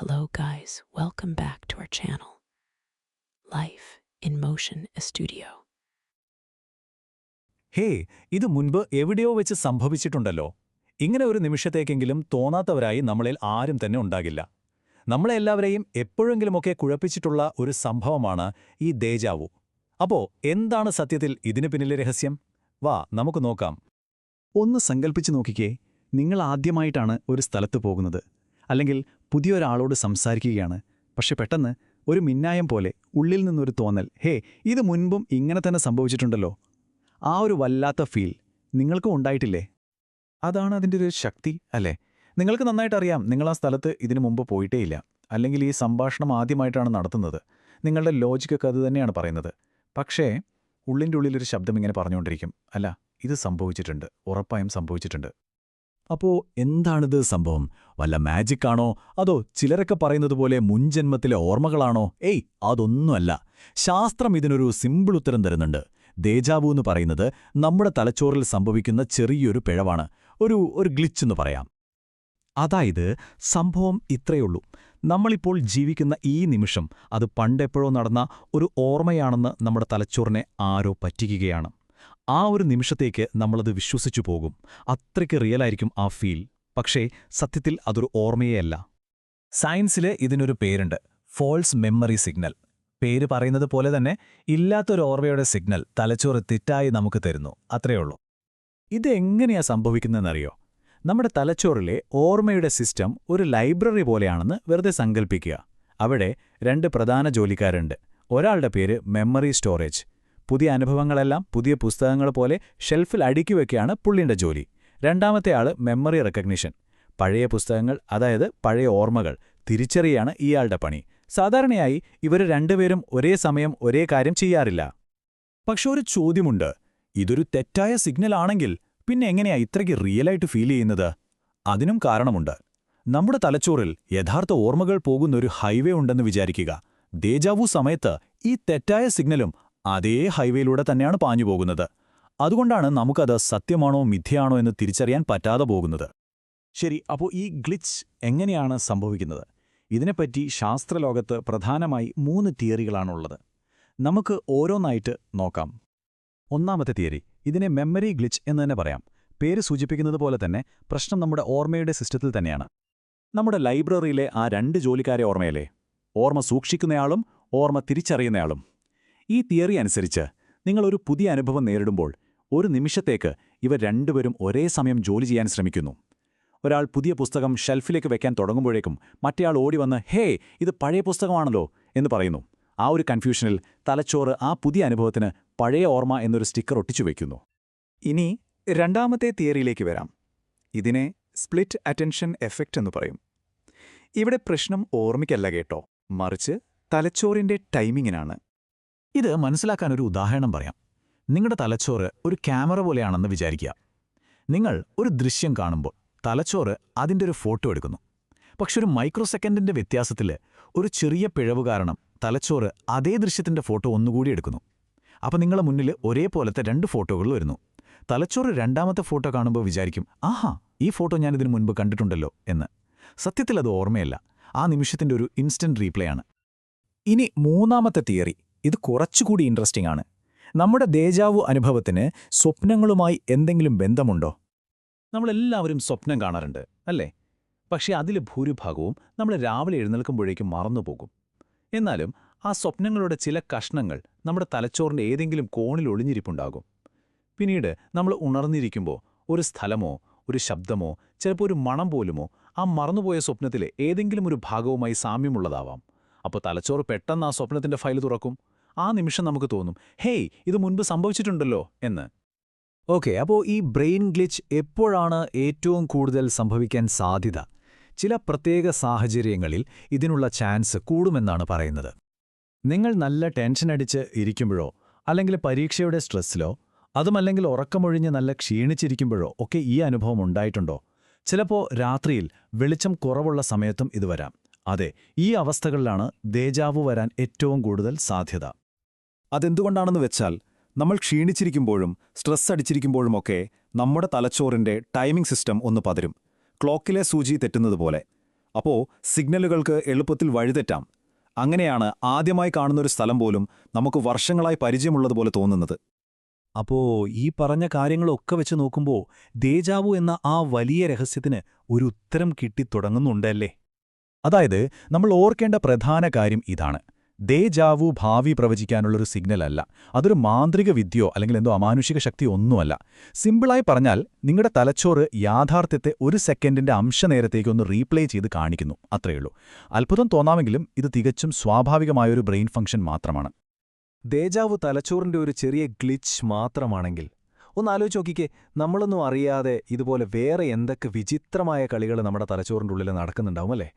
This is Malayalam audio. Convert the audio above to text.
Hello, guys. Welcome back to our channel. Life in Motion Studio. ഹേ ഇത് മുൻപ് എവിടെയോ വെച്ച് സംഭവിച്ചിട്ടുണ്ടല്ലോ ഇങ്ങനെ ഒരു നിമിഷത്തേക്കെങ്കിലും തോന്നാത്തവരായി നമ്മളിൽ ആരും തന്നെ ഉണ്ടാകില്ല നമ്മളെ എല്ലാവരെയും എപ്പോഴെങ്കിലുമൊക്കെ കുഴപ്പിച്ചിട്ടുള്ള ഒരു സംഭവമാണ് ഈ ദേജാവു അപ്പോ എന്താണ് സത്യത്തിൽ ഇതിനു പിന്നിലെ രഹസ്യം വാ നമുക്ക് നോക്കാം ഒന്ന് സങ്കൽപ്പിച്ചു നോക്കിക്കേ നിങ്ങൾ ആദ്യമായിട്ടാണ് ഒരു സ്ഥലത്ത് പോകുന്നത് അല്ലെങ്കിൽ പുതിയൊരാളോട് സംസാരിക്കുകയാണ്. പക്ഷെ പെട്ടെന്ന് ഒരു മിന്നായം പോലെ ഉള്ളിൽ നിന്നൊരു തോന്നൽ ഹേ ഇത് മുൻപും ഇങ്ങനെ തന്നെ സംഭവിച്ചിട്ടുണ്ടല്ലോ. ആ ഒരു വല്ലാത്ത ഫീൽ നിങ്ങൾക്കും ഉണ്ടായിട്ടില്ലേ? അതാണ് അതിന്റെ ഒരു ശക്തി അല്ലേ? നിങ്ങൾക്ക് നന്നായിട്ട് അറിയാം നിങ്ങൾ ആ സ്ഥലത്ത് ഇതിനു മുമ്പ് പോയിട്ടേയില്ല. അല്ലെങ്കിൽ ഈ സംഭാഷണം ആദ്യമായിട്ടാണ് നടത്തുന്നത്. നിങ്ങളുടെ ലോജിക്കൊക്കെ അത് തന്നെയാണ് പറയുന്നത്. പക്ഷേ ഉള്ളിന്റെ ഉള്ളിലൊരു ശബ്ദം ഇങ്ങനെ പറഞ്ഞുകൊണ്ടിരിക്കും. അല്ല ഇത് സംഭവിച്ചിട്ടുണ്ട്. ഉറപ്പായും സംഭവിച്ചിട്ടുണ്ട്. അപ്പോ എന്താണിത് സംഭവം? വല്ല മാജിക്കാണോ? അതോ ചിലരൊക്കെ പറയുന്നത് പോലെ മുൻജന്മത്തിലെ ഓർമ്മകളാണോ? ഏയ് അതൊന്നുമല്ല. ശാസ്ത്രം ഇതിനൊരു സിമ്പിൾ ഉത്തരം തരുന്നുണ്ട്. ദേജാവു എന്ന് പറയുന്നത് നമ്മുടെ തലച്ചോറിൽ സംഭവിക്കുന്ന ചെറിയൊരു പിഴവാണ്. ഒരു ഒരു ഗ്ലിച്ച് എന്ന് പറയാം. അതായത് സംഭവം ഇത്രയുള്ളൂ നമ്മളിപ്പോൾ ജീവിക്കുന്ന ഈ നിമിഷം അത് പണ്ടെപ്പോഴോ നടന്ന ഒരു ഓർമ്മയാണെന്ന് നമ്മുടെ തലച്ചോറിനെ ആരോ പറ്റിക്കുകയാണ്. ആ ഒരു നിമിഷത്തേക്ക് നമ്മളത് വിശ്വസിച്ചു പോകും. അത്രയ്ക്ക് റിയലായിരിക്കും ആ ഫീൽ പക്ഷേ സത്യത്തിൽ അതൊരു ഓർമ്മയേയല്ല. സയൻസിൽ ഇതിനൊരു പേരുണ്ട്. ഫോൾസ് മെമ്മറി സിഗ്നൽ പേര് പറയുന്നത് പോലെ തന്നെ ഇല്ലാത്തൊരു ഓർമ്മയുടെ സിഗ്നൽ തലച്ചോറ് തെറ്റായി നമുക്ക് തരുന്നു. അത്രയുള്ളൂ ഇതെങ്ങനെയാ സംഭവിക്കുന്നതെന്നറിയോ? നമ്മുടെ തലച്ചോറിലെ ഓർമ്മയുടെ സിസ്റ്റം ഒരു ലൈബ്രറി പോലെയാണെന്ന് വെറുതെ സങ്കല്പിക്കുക അവിടെ രണ്ട് പ്രധാന ജോലിക്കാരുണ്ട്. ഒരാളുടെ പേര് മെമ്മറി സ്റ്റോറേജ് പുതിയ അനുഭവങ്ങളെല്ലാം പുതിയ പുസ്തകങ്ങൾ പോലെ ഷെൽഫിൽ അടുക്കി വയ്ക്കുകയാണ് പുള്ളിയുടെ ജോലി. രണ്ടാമത്തെ ആൾ മെമ്മറി റെക്കഗ്നിഷൻ പഴയ പുസ്തകങ്ങൾ അതായത് പഴയ ഓർമ്മകൾ തിരിച്ചറിയാണ് ഇയാളുടെ പണി. സാധാരണയായി ഇവർ രണ്ടുപേരും ഒരേ സമയം ഒരേ കാര്യം ചെയ്യാറില്ല. പക്ഷെ ഒരു ചോദ്യമുണ്ട്. ഇതൊരു തെറ്റായ സിഗ്നൽ ആണെങ്കിൽ പിന്നെ എങ്ങനെയാ ഇത്രയ്ക്ക് റിയലായിട്ട് ഫീൽ ചെയ്യുന്നത്? അതിനും കാരണമുണ്ട്. നമ്മുടെ തലച്ചോറിൽ യഥാർത്ഥ ഓർമ്മകൾ പോകുന്നൊരു ഹൈവേ ഉണ്ടെന്ന് വിചാരിക്കുക. ദേജാവു സമയത്ത് ഈ തെറ്റായ സിഗ്നലും അതേ ഹൈവേയിലൂടെ തന്നെയാണ് പാഞ്ഞു പോകുന്നത്. അതുകൊണ്ടാണ് നമുക്കത് സത്യമാണോ മിഥ്യയാണോ എന്ന് തിരിച്ചറിയാൻ പറ്റാതെ പോകുന്നത്. ശരി അപ്പോൾ ഈ ഗ്ലിച്ച് എങ്ങനെയാണ് സംഭവിക്കുന്നത്? ഇതിനെപ്പറ്റി ശാസ്ത്രലോകത്ത് പ്രധാനമായി മൂന്ന് തിയറികളാണുള്ളത്. നമുക്ക് ഓരോന്നായിട്ട് നോക്കാം. ഒന്നാമത്തെ തിയറി ഇതിനെ മെമ്മറി ഗ്ലിച്ച് എന്ന് തന്നെ പറയാം. പേര് സൂചിപ്പിക്കുന്നത് പോലെ തന്നെ പ്രശ്നം നമ്മുടെ ഓർമ്മയുടെ സിസ്റ്റത്തിൽ തന്നെയാണ്. നമ്മുടെ ലൈബ്രറിയിലെ ആ രണ്ട് ജോലിക്കാരെ ഓർമ്മയല്ലേ? ഓർമ്മ സൂക്ഷിക്കുന്നയാളും ഓർമ്മ തിരിച്ചറിയുന്നയാളും. ഈ തിയറി അനുസരിച്ച് നിങ്ങൾ ഒരു പുതിയ അനുഭവം നേരിടുമ്പോൾ ഒരു നിമിഷത്തേക്ക് ഇവർ രണ്ടുപേരും ഒരേ സമയം ജോലി ചെയ്യാൻ ശ്രമിക്കുന്നു. ഒരാൾ പുതിയ പുസ്തകം ഷെൽഫിലേക്ക് വെക്കാൻ തുടങ്ങുമ്പോഴേക്കും മറ്റേയാൾ ഓടി വന്ന് ഹേ ഇത് പഴയ പുസ്തകമാണല്ലോ എന്ന് പറയുന്നു. ആ ഒരു കൺഫ്യൂഷനിൽ തലച്ചോറ് ആ പുതിയ അനുഭവത്തിന് പഴയ ഓർമ്മ എന്നൊരു സ്റ്റിക്കർ ഒട്ടിച്ചു വയ്ക്കുന്നു ഇനി രണ്ടാമത്തെ തിയറിയിലേക്ക് വരാം. ഇതിനെ സ്പ്ലിറ്റ് അറ്റൻഷൻ എഫക്റ്റ് എന്ന് പറയും. ഇവിടെ പ്രശ്നം ഓർമ്മിക്കല്ല കേട്ടോ. മറിച്ച് തലച്ചോറിന്റെ ടൈമിങ്ങിനാണ്. ഇത് മനസ്സിലാക്കാൻ ഒരു ഉദാഹരണം പറയാം. നിങ്ങളുടെ തലച്ചോറ് ഒരു ക്യാമറ പോലെയാണെന്ന് വിചാരിക്കുക. നിങ്ങൾ ഒരു ദൃശ്യം കാണുമ്പോൾ തലച്ചോറ് അതിന്റെ ഒരു ഫോട്ടോ എടുക്കുന്നു. പക്ഷെ ഒരു മൈക്രോസെക്കൻഡിന്റെ വ്യത്യാസത്തിൽ ഒരു ചെറിയ പിഴവ് കാരണം തലച്ചോറ് അതേ ദൃശ്യത്തിന്റെ ഫോട്ടോ ഒന്നുകൂടി എടുക്കുന്നു. അപ്പോൾ നിങ്ങളെ മുന്നിൽ ഒരേപോലത്തെ രണ്ട് ഫോട്ടോകൾ വരുന്നു. തലച്ചോറ് രണ്ടാമത്തെ ഫോട്ടോ കാണുമ്പോൾ വിചാരിക്കും ആഹാ ഈ ഫോട്ടോ ഞാൻ ഇതിനു മുൻപ് കണ്ടിട്ടുണ്ടല്ലോ എന്ന്. സത്യത്തിൽ അത് ഓർമ്മയല്ല. ആ നിമിഷത്തിന്റെ ഒരു ഇൻസ്റ്റന്റ് റീപ്ലേ ആണ്. ഇനി മൂന്നാമത്തെ തിയറി. ഇത് കുറച്ചുകൂടി ഇൻട്രസ്റ്റിംഗ് ആണ്. നമ്മുടെ ദേജാവു അനുഭവത്തിന് സ്വപ്നങ്ങളുമായി എന്തെങ്കിലും ബന്ധമുണ്ടോ? നമ്മളെല്ലാവരും സ്വപ്നം കാണാറുണ്ട് അല്ലേ? പക്ഷേ അതിൽ ഭൂരിഭാഗവും നമ്മൾ രാവിലെ എഴുന്നേൽക്കുമ്പോഴേക്കും മറന്നുപോകും. എന്നാലും ആ സ്വപ്നങ്ങളുടെ ചില കഷ്ണങ്ങൾ നമ്മുടെ തലച്ചോറിന്റെ ഏതെങ്കിലും കോണിൽ ഒളിഞ്ഞിരിപ്പുണ്ടാകും. പിന്നീട് നമ്മൾ ഉണർന്നിരിക്കുമ്പോൾ ഒരു സ്ഥലമോ ഒരു ശബ്ദമോ ചിലപ്പോൾ ഒരു മണം പോലുമോ ആ മറന്നുപോയ സ്വപ്നത്തിലെ ഏതെങ്കിലും ഒരു ഭാഗവുമായി സാമ്യമുള്ളതാവാം. അപ്പോൾ തലച്ചോറ് പെട്ടെന്ന് ആ സ്വപ്നത്തിന്റെ ഫയൽ തുറക്കും. ആ നിമിഷം നമുക്ക് തോന്നും ഹേയ് ഇത് മുൻപ് സംഭവിച്ചിട്ടുണ്ടല്ലോ എന്ന്. ഓക്കെ അപ്പോൾ ഈ ബ്രെയിൻ ഗ്ലിച്ച് എപ്പോഴാണ് ഏറ്റവും കൂടുതൽ സംഭവിക്കാൻ സാധ്യത? ചില പ്രത്യേക സാഹചര്യങ്ങളിൽ ഇതിനുള്ള ചാൻസ് കൂടുമെന്നാണ് പറയുന്നത്. നിങ്ങൾ നല്ല ടെൻഷൻ അടിച്ച് ഇരിക്കുമ്പോഴോ അല്ലെങ്കിൽ പരീക്ഷയുടെ സ്ട്രെസ്സിലോ അതുമല്ലെങ്കിൽ ഉറക്കമൊഴിഞ്ഞ് നല്ല ക്ഷീണിച്ചിരിക്കുമ്പോഴോ ഒക്കെ ഈ അനുഭവം ഉണ്ടായിട്ടുണ്ടോ? ചിലപ്പോൾ രാത്രിയിൽ വെളിച്ചം കുറവുള്ള സമയത്തും ഇത് വരാം. അതെ ഈ അവസ്ഥകളിലാണ് ദേജാവു വരാൻ ഏറ്റവും കൂടുതൽ സാധ്യത. അതെന്തുകൊണ്ടാണെന്ന് വെച്ചാൽ നമ്മൾ ക്ഷീണിച്ചിരിക്കുമ്പോഴും സ്ട്രെസ് അടിച്ചിരിക്കുമ്പോഴുമൊക്കെ നമ്മുടെ തലച്ചോറിന്റെ ടൈമിംഗ് സിസ്റ്റം ഒന്ന് പതരും. ക്ലോക്കിലെ സൂചി തെറ്റുന്നതുപോലെ. അപ്പോ സിഗ്നലുകൾക്ക് എളുപ്പത്തിൽ വഴിതെറ്റാം. അങ്ങനെയാണ് ആദ്യമായി കാണുന്നൊരു സ്ഥലം പോലും നമുക്ക് വർഷങ്ങളായി പരിചയമുള്ളതുപോലെ തോന്നുന്നത്. അപ്പോ ഈ പറഞ്ഞ കാര്യങ്ങളൊക്കെ വെച്ച് നോക്കുമ്പോൾ ദേജാവു എന്ന ആ വലിയ രഹസ്യത്തിന് ഒരു ഉത്തരം കിട്ടിത്തുടങ്ങുന്നുണ്ടല്ലേ? അതായത് നമ്മൾ ഓർക്കേണ്ട പ്രധാന കാര്യം ഇതാണ്. ദേജാവു ഭാവി പ്രവചിക്കാനുള്ളൊരു സിഗ്നലല്ല. അതൊരു മാന്ത്രിക വിദ്യയോ അല്ലെങ്കിൽ എന്തോ അമാനുഷിക ശക്തിയോ ഒന്നുമല്ല. സിമ്പിളായി പറഞ്ഞാൽ നിങ്ങളുടെ തലച്ചോറ് യാഥാർത്ഥ്യത്തെ ഒരു സെക്കൻഡിന്റെ അംശനേരത്തേക്കൊന്ന് റീപ്ലേ ചെയ്ത് കാണിക്കുന്നു. അത്രയുള്ളൂ അത്ഭുതം തോന്നാമെങ്കിലും ഇത് തികച്ചും സ്വാഭാവികമായൊരു ബ്രെയിൻ ഫംഗ്ഷൻ മാത്രമാണ്. ദേജാവു തലച്ചോറിന്റെ ഒരു ചെറിയ ഗ്ലിച്ച് മാത്രമാണെങ്കിൽ ഒന്ന് ആലോചിച്ച് നോക്കിക്കേ നമ്മളൊന്നും അറിയാതെ ഇതുപോലെ വേറെ എന്തൊക്കെ വിചിത്രമായ കളികൾ നമ്മുടെ തലച്ചോറിന്റെ ഉള്ളിൽ നടക്കുന്നുണ്ടാവും അല്ലേ?